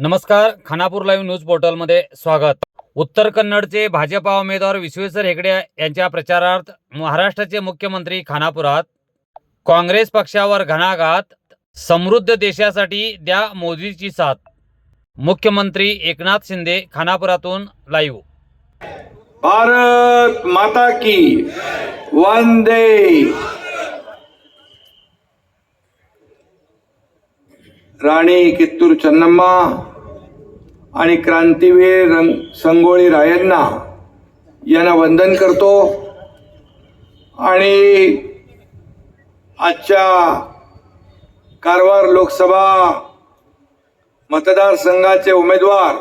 नमस्कार Khanapur live news पोर्टलमध्ये स्वागत. उत्तर कन्नडचे भाजपा उमेदवार विश्वेश्वर हेगडे यांच्या प्रचारार्थ महाराष्ट्राचे मुख्यमंत्री खानापुरात. काँग्रेस पक्षावर घणाघात समृद्ध देशासाठी द्या मोदीची साथ. मुख्यमंत्री एकनाथ शिंदे खानापुरातून लाईव्ह. भारत माता की वंदे. राणी कित्तूर चन्नम्मा. आणि क्रांतीवीर रंग संगोळी रायांना यांना वंदन करतो. आणि आजच्या कारवार लोकसभा मतदारसंघाचे उमेदवार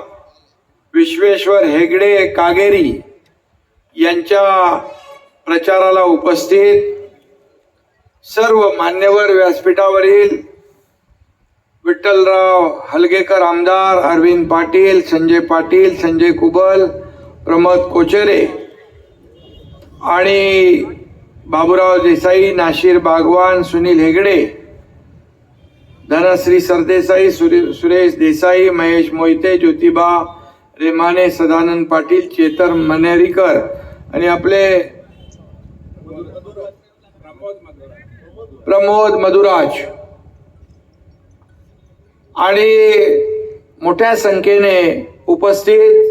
विश्वेश्वर हेगडे कागेरी यांच्या प्रचाराला उपस्थित. सर्व मान्यवर व्यासपीठावरील विठ्ठलराव हलगेकर आमदार अरविंद पाटील संजय पाटील संजय कुबल प्रमोद कोचेरे आणि बाबूराव देसाई नाशिर बागवान सुनील हेगडे धनश्री सरदेसाई सुरे- सुरेश देसाई महेश मोहिते ज्योतिबा रेमाने सदानंद पाटील चेतर मनेरीकर आणि आपले प्रमोद मधुराज. आणि मोठ्या संख्येने उपस्थित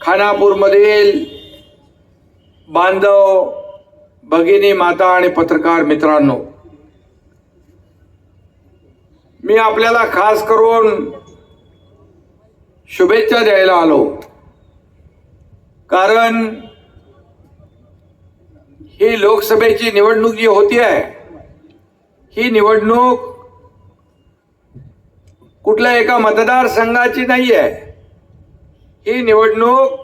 खानापूरमधील बांधव भगिनी माता आणि पत्रकार मित्रांनो मी आपल्याला खास करून शुभेच्छा द्यायला आलो. कारण ही लोकसभेची निवडणूक जी होती आहे ही निवडणूक कुठल्या एका मतदारसंघाची नाही आहे ही निवडणूक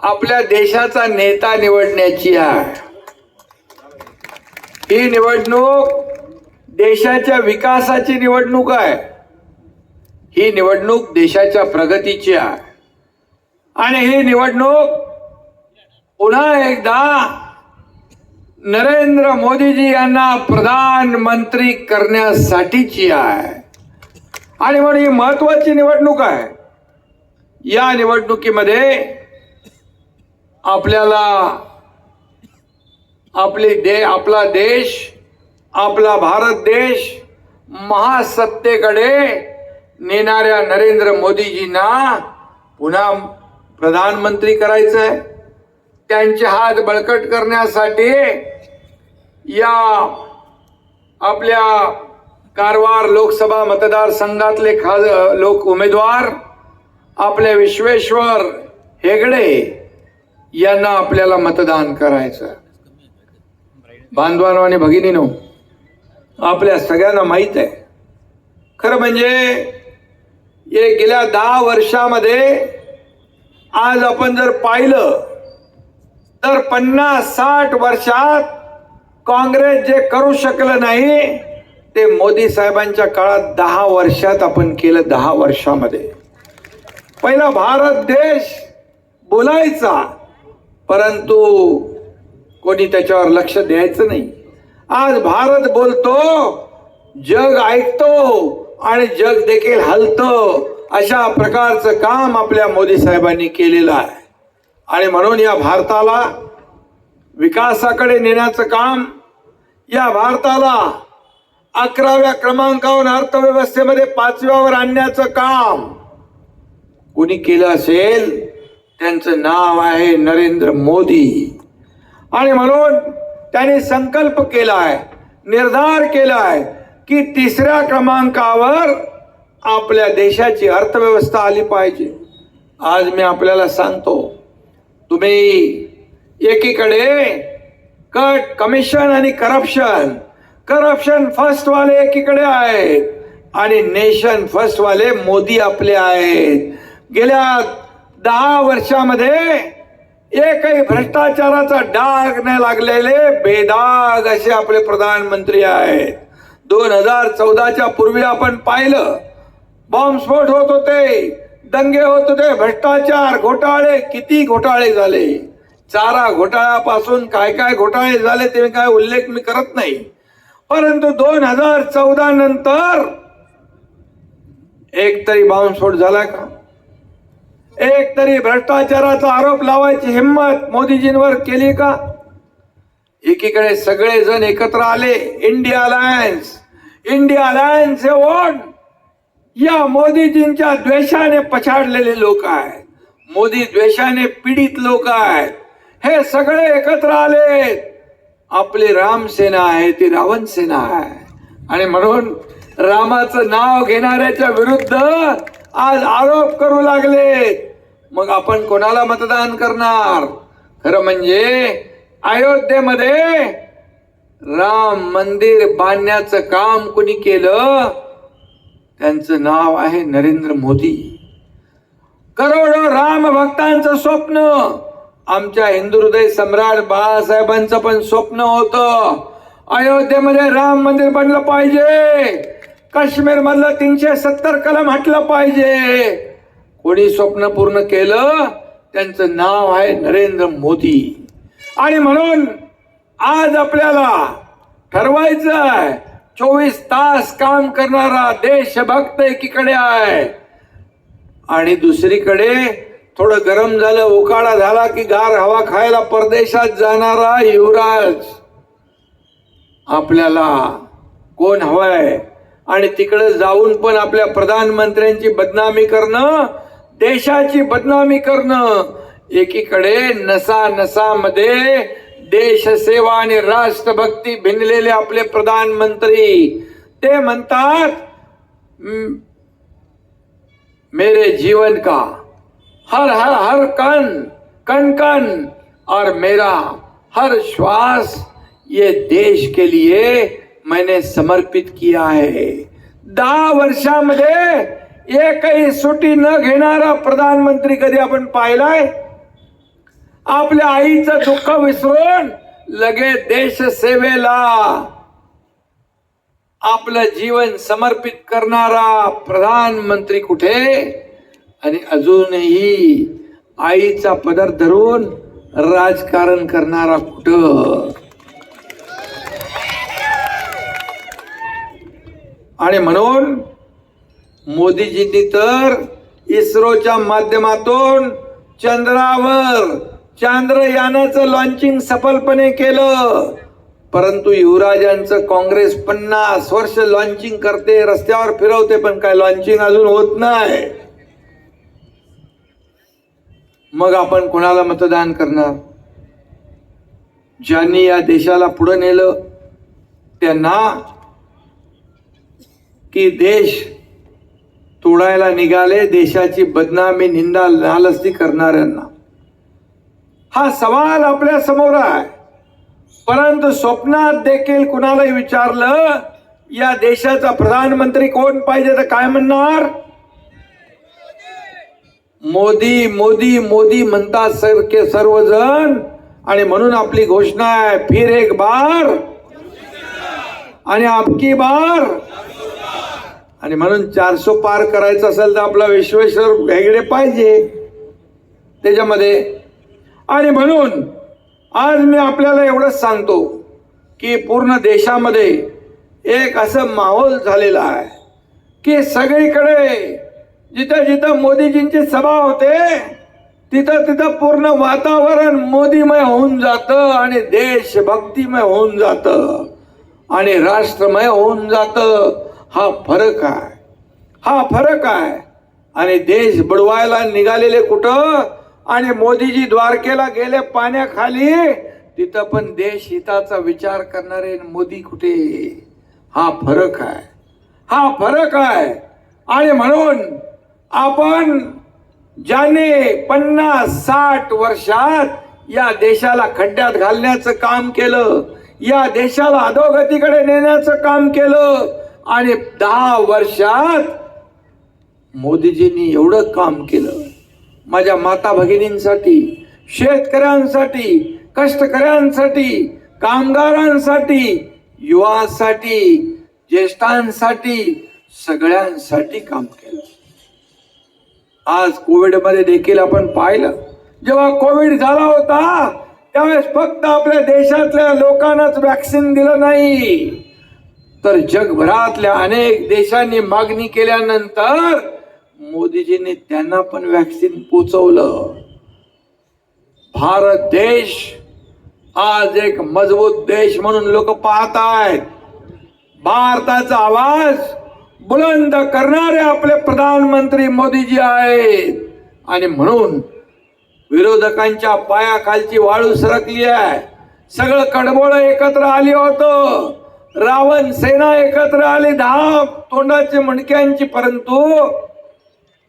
आपल्या देशाचा नेता निवडण्याची आहे. ही निवडणूक देशाच्या विकासाची निवडणूक आहे. ही निवडणूक देशाच्या प्रगतीची आहे. आणि ही निवडणूक पुन्हा एकदा नरेंद्र मोदीजी यांना प्रधानमंत्री करण्यासाठीची आहे. आणि म्हणून ही महत्वाची निवडणूक आहे. या निवडणुकीमध्ये आपल्याला आपली दे आपला देश आपला भारत देश महासत्तेकडे नेणाऱ्या नरेंद्र मोदीजींना पुन्हा प्रधानमंत्री करायचं आहे त्यांचे हात बळकट करण्यासाठी या आपल्या कारवार लोकसभा मतदारसंघातले खास लोक उमेदवार आपले विश्वेश्वर हेगडे यांना आपल्याला मतदान करायचं. बांधवानो आणि भगिनीनो आपल्या सगळ्यांना माहीत आहे. खरं म्हणजे हे गेल्या दहा वर्षामध्ये आज आपण जर पाहिलं तर पन्नास साठ वर्षात काँग्रेस जे करू शकलं नाही ते मोदी साहेबांच्या काळात दहा वर्षात आपण केलं दहा वर्षामध्ये. पहिला भारत देश बोलायचा परंतु कोणी त्याच्यावर लक्ष द्यायचं नाही. आज भारत बोलतो जग ऐकतो आणि जग देखील हलतं अशा प्रकारचं काम आपल्या मोदी साहेबांनी केलेलं आहे. आणि म्हणून या भारताला विकासाकडे नेण्याचं काम या भारताला अकराव्या क्रमांकावर अर्थव्यवस्थेमध्ये पाचव्यावर आणण्याचं काम. कोणी केलं असेल त्यांचं नाव आहे नरेंद्र मोदी. आणि म्हणून त्यांनी संकल्प केलाय निर्धार केलाय की तिसऱ्या क्रमांकावर आपल्या देशाची अर्थव्यवस्था आली पाहिजे. आज मी आपल्याला सांगतो तुम्ही एकीकडे कट कमिशन आणि करप्शन करप्शन फर्स्ट वाले एकीकडे आहेत आणि नेशन फर्स्ट वाले मोदी आपले आहेत. गेल्या दहा वर्षामध्ये एकही भ्रष्टाचाराचा डाग नाही लागलेले बेदाग असे आपले प्रधानमंत्री आहेत. दोन हजार चौदाच्या पूर्वी आपण पाहिलं बॉम्बस्फोट होत होते दंगे होत होते भ्रष्टाचार घोटाळे किती घोटाळे झाले. चारा घोटाळ्यापासून काय काय घोटाळे झाले ते काय उल्लेख मी करत नाही. परंतु दोन हजार चौदा नंतर एक तरी बाउन्सफोट झाला का? एक तरी भ्रष्टाचाराचा आरोप लावायची हिंमत मोदीजींवर केली का? एकीकडे सगळे जण एकत्र आले इंडिया अलायन्स. इंडिया अलायन्स हे वोट या मोदीजींच्या द्वेषाने पछाडलेले लोक आहेत. मोदी द्वेषाने पीडित लोक आहेत. हे सगळे एकत्र आले आपली रामसेना आहे ती रावण सेना आहे. आणि म्हणून रामाचं नाव घेणाऱ्याच्या विरुद्ध आज आरोप करू लागले. मग आपण कोणाला मतदान करणार? खरं म्हणजे अयोध्येमध्ये राम मंदिर बांधण्याचं काम कुणी केलं? त्यांचं नाव आहे नरेंद्र मोदी. करोडो राम भक्तांचं स्वप्न. आमच्या हिंदू हृदय सम्राट बाळासाहेबांचं पण स्वप्न होतं. अयोध्येमध्ये राम मंदिर बनलं पाहिजे. काश्मीर मधलं तीनशे सत्तर कलम हटलं पाहिजे. कोणी स्वप्न पूर्ण केलं? त्यांचं नाव आहे नरेंद्र मोदी. आणि म्हणून आज आपल्याला ठरवायचं आहे चोवीस तास काम करणारा देशभक्त एकीकडे आहे. आणि दुसरीकडे थोडं गरम झालं उकाळा झाला की गार हवा खायला परदेशात जाणारा युवराज. आपल्याला कोण हवाय? आणि तिकडे जाऊन पण आपल्या प्रधानमंत्र्यांची बदनामी करणं देशाची बदनामी करणं एकीकडे नसा नसामध्ये देशसेवा आणि राष्ट्रभक्ती भिनलेले आपले प्रधानमंत्री. ते म्हणतात मेरे जीवन का हर हर हर कण कण कण और मेरा हर श्वास ये देश के लिए मैंने समर्पित किया है। दहा वर्षामध्ये एकही सुटी न घेणारा प्रधानमंत्री कधी आपण पाहिलाय? आपल्या आईचं दुःख विसरून लगे देश सेवेला आपलं जीवन समर्पित करणारा प्रधानमंत्री कुठे? आणि अजूनही आईचा पदर धरून राजकारण करणारा कुठं? आणि म्हणून मोदीजींनी तर इस्रोच्या माध्यमातून चंद्रावर चांद्रयानाचं लॉन्चिंग सफलपणे केलं. परंतु युवराजांचं काँग्रेस पन्नास वर्ष लॉन्चिंग करते रस्त्यावर फिरवते पण काय लॉन्चिंग अजून होत नाही. मग आपण कोणाला मतदान करणार? ज्यांनी या देशाला पुढे नेलं त्यांना की देश तोडायला निघाले देशाची बदनामी निंदा नालस्ती करणाऱ्यांना? हा सवाल आपल्यासमोर आहे. परंतु स्वप्नात देखील कुणालाही विचारलं या देशाचा प्रधानमंत्री कोण पाहिजे तर काय म्हणणार? मोदी मोदी मोदी म्हणतात सारखे सर्वजण. आणि म्हणून आपली घोषणा आहे फिर एक बार. आणि आपकी बार. आणि म्हणून चारसो पार करायचं असेल तर आपला विश्वेश्वर हेगडे पाहिजे. त्याच्यामध्ये. आणि म्हणून आज मी आपल्याला एवढंच सांगतो की पूर्ण देशामध्ये एक असं माहोल झालेला आहे की सगळीकडे जिथं जिथं मोदीजींची सभा होते तिथं तिथं पूर्ण वातावरण मोदीमय होऊन जातं आणि देशभक्तिमय होऊन जातं आणि राष्ट्रमय होऊन जातं. हा फरक आहे. हा फरक आहे. आणि देश बुडवायला निघालेले कुठं? आणि मोदीजी द्वारकेला गेले पाण्याखाली तिथं पण देश हिताचा विचार करणारे मोदी कुठे? हा फरक आहे. हा फरक आहे. आणि म्हणून आपण ज्याने पन्नास साठ वर्षात या देशाला खड्ड्यात घालण्याचं काम केलं या देशाला अधोगतीकडे नेण्याचं काम केलं आणि दहा वर्षात मोदीजींनी एवढं काम केलं. माझ्या माता भगिनींसाठी शेतकऱ्यांसाठी कष्टकऱ्यांसाठी कामगारांसाठी युवासाठी ज्येष्ठांसाठी सगळ्यांसाठी काम केलं. आज कोविडमध्ये देखील आपण पाहिलं. जेव्हा कोविड झाला होता त्यावेळेस फक्त आपल्या देशातल्या लोकांनाच वॅक्सिन दिलं नाही. तर जगभरातल्या अनेक देशांनी मागणी केल्यानंतर मोदीजींनी त्यांना पण वॅक्सिन पोचवलं. भारत देश आज एक मजबूत देश म्हणून लोक पाहत आहेत भारताचा आवाज बुलंद करणारे आपले प्रधानमंत्री मोदीजी आहेत. आणि म्हणून विरोधकांच्या पायाखालची वाळू सरकली आहे. सगळं कडबोळ एकत्र आली होतं. रावण सेना एकत्र आली दहा तोंडाचे मणक्यांची परंतु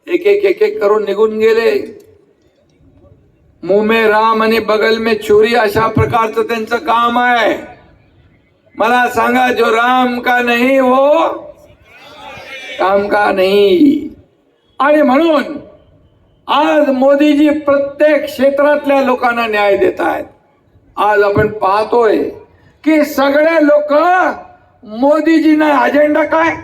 एक एक एक एक करून निघून गेले. मुमे राम आणि बगल में चोरी अशा प्रकारचं त्यांचं काम आहे. मला सांगा जो राम का नाही हो काम का नाही? आणि म्हणून आज मोदीजी प्रत्येक क्षेत्रातल्या लोकांना न्याय देत आहेत. आज आपण पाहतोय की सगळे लोक मोदीजींना अजेंडा काय?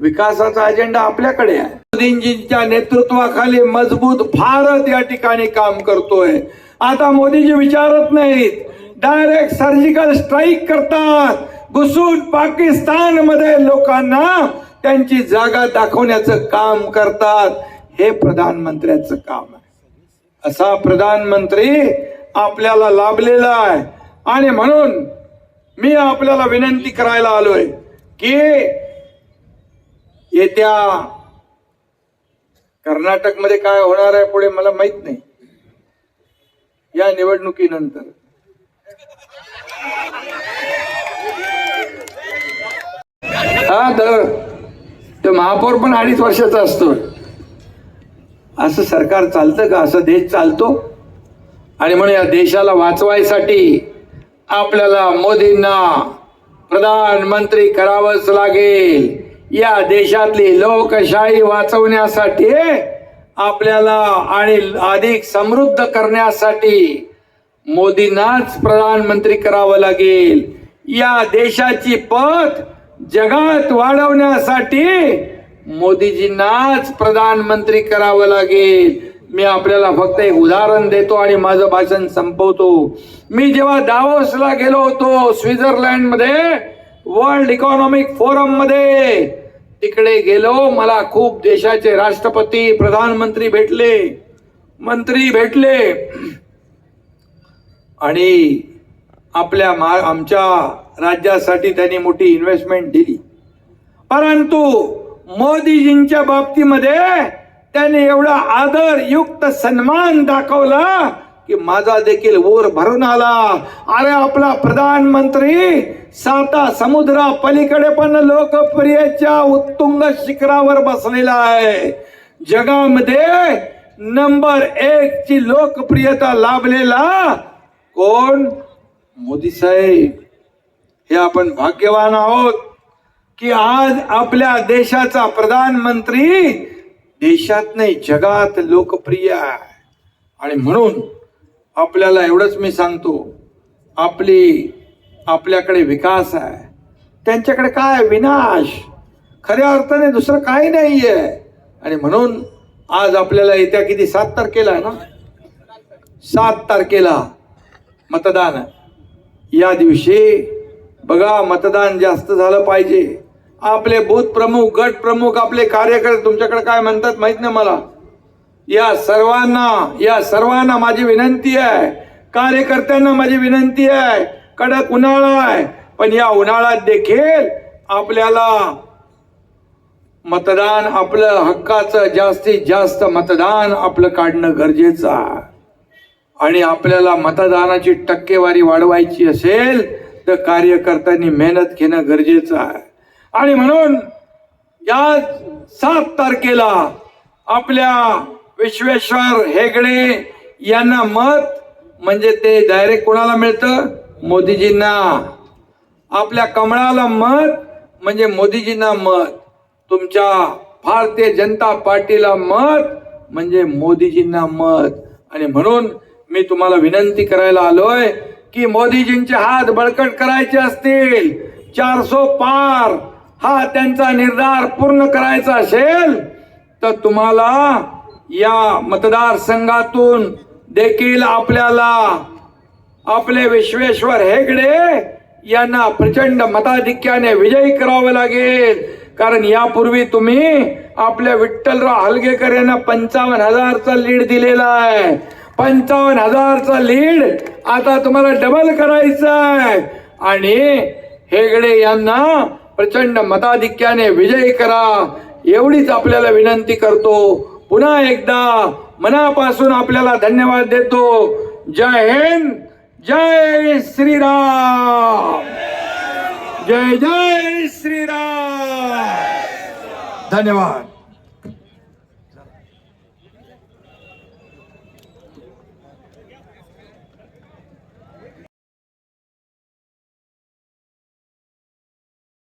विकासाचा अजेंडा आपल्याकडे आहे. मोदींजींच्या नेतृत्वाखाली मजबूत भारत या ठिकाणी काम करतोय. आता मोदीजी विचारत नाहीत. डायरेक्ट सर्जिकल स्ट्राईक करतात. घुसून पाकिस्तानमध्ये लोकांना त्यांची जागा दाखवण्याचं काम करतात. हे प्रधानमंत्र्यांचं काम आहे. असा प्रधानमंत्री आपल्याला लाभलेला आहे. आणि म्हणून मी आपल्याला विनंती करायला आलोय की येत्या कर्नाटकमध्ये काय होणार आहे पुढे मला माहीत नाही. या निवडणुकीनंतर. हा तर तर महापौर पण अडीच वर्षाचा असतो. असं सरकार चालतं का? असं देश चालतो? आणि म्हणून या देशाला वाचवायसाठी आपल्याला मोदींना प्रधानमंत्री करावंच लागेल. या देशातली लोकशाही वाचवण्यासाठी आपल्याला आणि अधिक समृद्ध करण्यासाठी मोदींनाच प्रधानमंत्री करावं लागेल. या देशाची पत जगात वाढवण्यासाठी मोदीजींनाच प्रधानमंत्री करावं लागेल. मी आपल्याला फक्त एक उदाहरण देतो आणि माझं भाषण संपवतो. मी जेव्हा दावोसला गेलो होतो स्वित्झर्लंडमध्ये वर्ल्ड इकॉनॉमिक फोरममध्ये तिकडे गेलो मला खूप देशाचे राष्ट्रपती प्रधानमंत्री भेटले. मंत्री भेटले. आणि आपल्या मा आमच्या राज्यासाठी त्यांनी मोठी इन्व्हेस्टमेंट दिली. परंतु मोदीजींच्या बाबतीमध्ये त्याने एवढा आदर युक्त सन्मान दाखवला की माझा देखील ऊर भरून आला. अरे आपला प्रधानमंत्री साता समुद्रा पलीकडे पण लोकप्रियच्या उत्तुंग शिखरावर बसलेला आहे. जगामध्ये नंबर एक ची लोकप्रियता लाभलेला कोण? मोदी साहेब. हे आपण भाग्यवान आहोत की आज आपल्या देशाचा प्रधानमंत्री देशात नाही जगात लोकप्रिय आहे. आणि म्हणून आपल्याला एवढंच मी सांगतो आपली आपल्याकडे विकास आहे. त्यांच्याकडे काय विनाश? खऱ्या अर्थाने दुसरं काही नाही आहे आणि म्हणून आज आपल्याला येत्या किती सात तारखेला आहे ना? सात तारखेला मतदान. या दिवशी बघा मतदान जास्त झालं पाहिजे. आपले बूथ प्रमुख गट प्रमुख आपले कार्यकर्ते तुमच्याकडे काय म्हणतात माहीत नाही मला. या सर्वांना या सर्वांना माझी विनंती आहे. कार्यकर्त्यांना माझी विनंती आहे. कडक उन्हाळा आहे. पण या उन्हाळ्यात देखील आपल्याला मतदान आपलं हक्काचं जास्तीत जास्त मतदान आपलं काढणं गरजेचं आहे. आणि आपल्याला मतदानाची टक्केवारी वाढवायची असेल तर कार्यकर्त्यांनी मेहनत घेणं गरजेचं आहे. आणि म्हणून या सात तारखेला आपल्या विश्वेश्वर हेगडे यांना मत म्हणजे ते डायरेक्ट कोणाला मिळतं? मोदीजींना. आपल्या कमळाला मत म्हणजे मोदीजींना मत. तुमच्या भारतीय जनता पार्टीला मत म्हणजे मोदीजींना मत. आणि म्हणून मी तुम्हाला विनंती करायला आलोय की मोदीजींचे हात बळकट करायचे असतील चारसो पार हा त्यांचा निर्धार पूर्ण करायचा असेल तर तुम्हाला या मतदारसंघातून देखील आपल्याला आपले विश्वेश्वर हेगडे यांना प्रचंड मताधिक्याने विजयी करावं लागेल. कारण यापूर्वी तुम्ही आपल्या विठ्ठलराव हलगेकर यांना पंचावन्न हजारचा लीड दिलेला आहे. पंचावन्न हजारचा लीड आता तुम्हाला डबल करायचा आहे. आणि हेगडे यांना प्रचंड मताधिक्याने विजयी करा. एवढीच आपल्याला विनंती करतो. पुन्हा एकदा मनापासून आपल्याला धन्यवाद देतो. जय हिंद जय श्रीराम. जय जय श्रीराम. धन्यवाद.